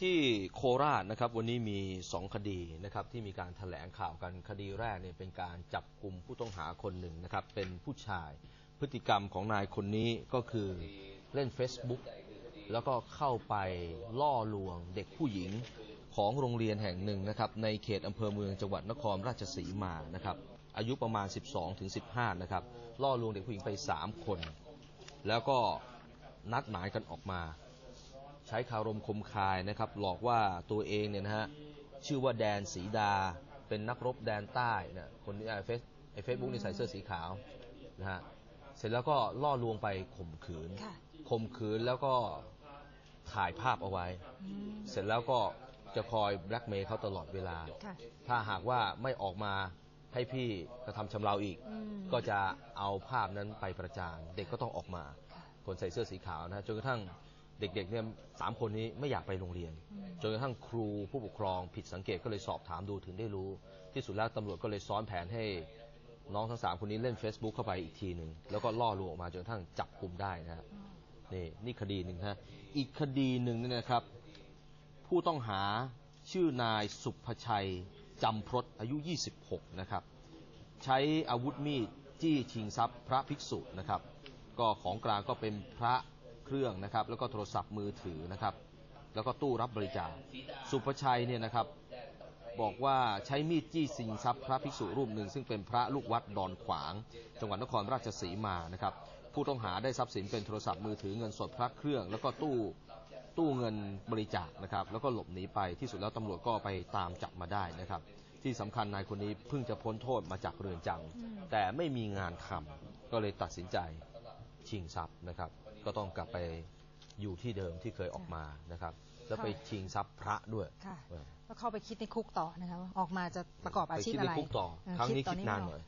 ที่โคราชนะครับวันนี้มีสองคดีนะครับที่มีการถแถลงข่าวกันคดีแรกเนี่ยเป็นการจับกลุ่มผู้ต้องหาคนหนึ่งนะครับเป็นผู้ชายพฤติกรรมของนายคนนี้ก็คือเล่น Facebook แล้วก็เข้าไปล่อลวงเด็กผู้หญิงของโรงเรียนแห่งหนึ่งนะครับในเขตอำเภอเมืองจังหวัดนครราชสีมานะครับอายุประมาณ 12ถึง15 นะครับล่อลวงเด็กผู้หญิงไป 3 คน แล้วก็นัดหมายกันออกมา ใช้คารมคมคายนะครับ หลอกว่าตัวเองเนี่ยนะฮะชื่อว่าแดนสีดา เป็นนักรบแดนใต้นะคนนี้เฟซไอเฟซบุ๊กนี่ใส่เสื้อสีขาวนะฮะเสร็จแล้วก็ล่อลวงไปข่มขืนค่ะข่มขืนแล้วก็ถ่ายภาพเอาไว้อืมเสร็จแล้วก็จะคอยแบล็กเมย์เขาตลอดเวลาค่ะถ้าหากว่าไม่ออกมาให้พี่กระทำชำเราอีกอืมก็จะเอาภาพนั้นไปประจาน เด็กก็ต้องออกมาค่ะคนใส่เสื้อสีขาวนะฮะจนกระทั่ง เด็กๆเนี่ยสามคนนี้ไม่อยากไปโรงเรียน จนกระทั่งครูผู้ปกครองผิดสังเกตก็เลยสอบถามดูถึงได้รู้ ที่สุดแล้วตำรวจก็เลยซ้อนแผนให้น้องทั้งสามคนนี้เล่น Facebook เข้าไปอีกทีหนึ่งแล้วก็ล่อลวงออกมาจนกระทั่งจับกลุ่มได้นะฮะนี่นี่คดีหนึ่งฮะอีกคดีหนึ่งนี่นะครับ ผู้ต้องหาชื่อนายสุภชัยจำพรตอายุ 26 นะครับ ใช้อาวุธมีดจี้ชิงทรัพย์พระภิกษุนะครับ ก็ของกลางก็เป็นพระ เครื่องนะครับ แล้วก็โทรศัพท์มือถือนะครับ แล้วก็ตู้รับบริจาคสุภชัยเนี่ยนะครับบอกว่าใช้มีดจี้ชิงทรัพย์พระภิกษุรูปหนึ่ง ซึ่งเป็นพระลูกวัดดอนขวาง จังหวัดนครราชสีมานะครับ ผู้ต้องหาได้ทรัพย์สินเป็นโทรศัพท์มือถือเงินสดพระเครื่อง แล้วก็ตู้ตู้เงินบริจาคนะครับ แล้วก็หลบหนีไปที่สุดแล้วตำรวจก็ไปตามจับมาได้นะครับ ที่สำคัญนายคนนี้เพิ่งจะพ้นโทษมาจากเรือนจำแต่ไม่มีงานทำก็เลยตัดสินใจ ชิงทรัพย์นะครับ ก็ต้องกลับไปอยู่ที่เดิมที่เคยออกมานะครับ แล้วไปชิงทรัพย์พระด้วยค่ะเออแล้วเข้าไปคิดในคุกต่อนะคะว่าออกมาจะประกอบอาชีพไปคิดอะไรในคุกต่อเออครั้งนี้ตอคิดนานไม่กหน่อย